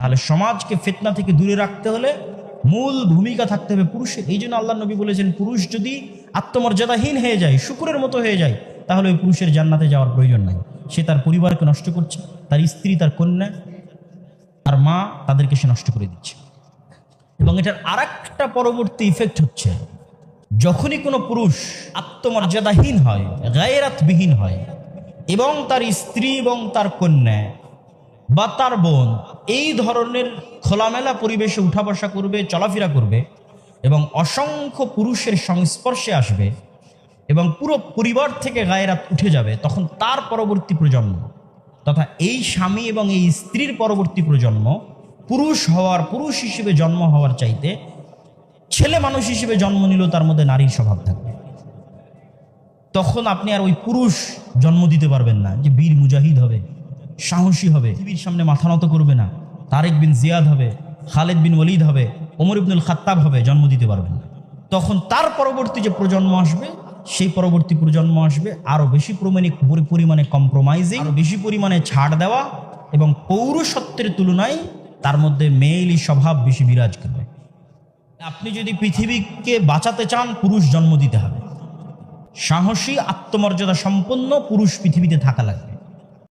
তাহলে সমাজকে ফিতনা থেকে দূরে রাখতে হলে মূল ভূমিকা থাকতে হবে পুরুষের। এই জন্য আল্লাহ নবী বলেছেন, পুরুষ যদি আত্মমর্যাদাহীন হয়ে যায়, শুকুরের মতো হয়ে যায়, তাহলে ওই পুরুষের জান্নাতে যাওয়ার প্রয়োজন নাই। সে তার পরিবারকে নষ্ট করছে, তার স্ত্রী, তার কন্যা, তার মা তাদেরকে সে নষ্ট করে দিচ্ছে। এবং এটার আরেকটা পরবর্তী ইফেক্ট হচ্ছে, যখনই কোনো পুরুষ আত্মমর্যাদাহীন হয়, গায়েরাতবিহীন হয়, এবং তার স্ত্রী এবং তার কন্যা বা তার বোন এই ধরনের খোলামেলা পরিবেশে উঠা বসা করবে, চলাফেরা করবে এবং অসংখ্য পুরুষের সংস্পর্শে আসবে এবং পুরো পরিবার থেকে গায়েরাত উঠে যাবে তখন তার পরবর্তী প্রজন্ম তথা এই স্বামী এবং এই স্ত্রীর পরবর্তী প্রজন্ম পুরুষ হওয়ার, পুরুষ হিসেবে জন্ম হওয়ার চাইতে ছেলে মানুষ হিসেবে জন্ম নিল তার মধ্যে নারীর স্বভাব থাকবে। তখন আপনি আর ওই পুরুষ জন্ম দিতে পারবেন না যে বীর মুজাহিদ হবে। সাহসী হবে। পৃথিবীর সামনে মাথা নত করবে না। তারেক বিন জিয়াদ হবে, খালেদ বিন ওলিদ হবে, ওমর ইবনুল খাত্তাব হবে, জন্ম দিতে পারবেন না। তখন তার পরবর্তী যে প্রজন্ম আসবে, সেই পরবর্তী প্রজন্ম আসবে আরও বেশি পরিমাণে পরিমাণে কম্প্রোমাইজিং বেশি পরিমাণে ছাড় দেওয়া এবং পৌরসত্বের তুলনায় তার মধ্যে মেয়েলি স্বভাব বেশি বিরাজ করবে। আপনি যদি পৃথিবীকে বাঁচাতে চান, পুরুষ জন্ম দিতে হবে। সাহসী, আত্মমর্যাদা সম্পন্ন পুরুষ পৃথিবীতে থাকা লাগবে।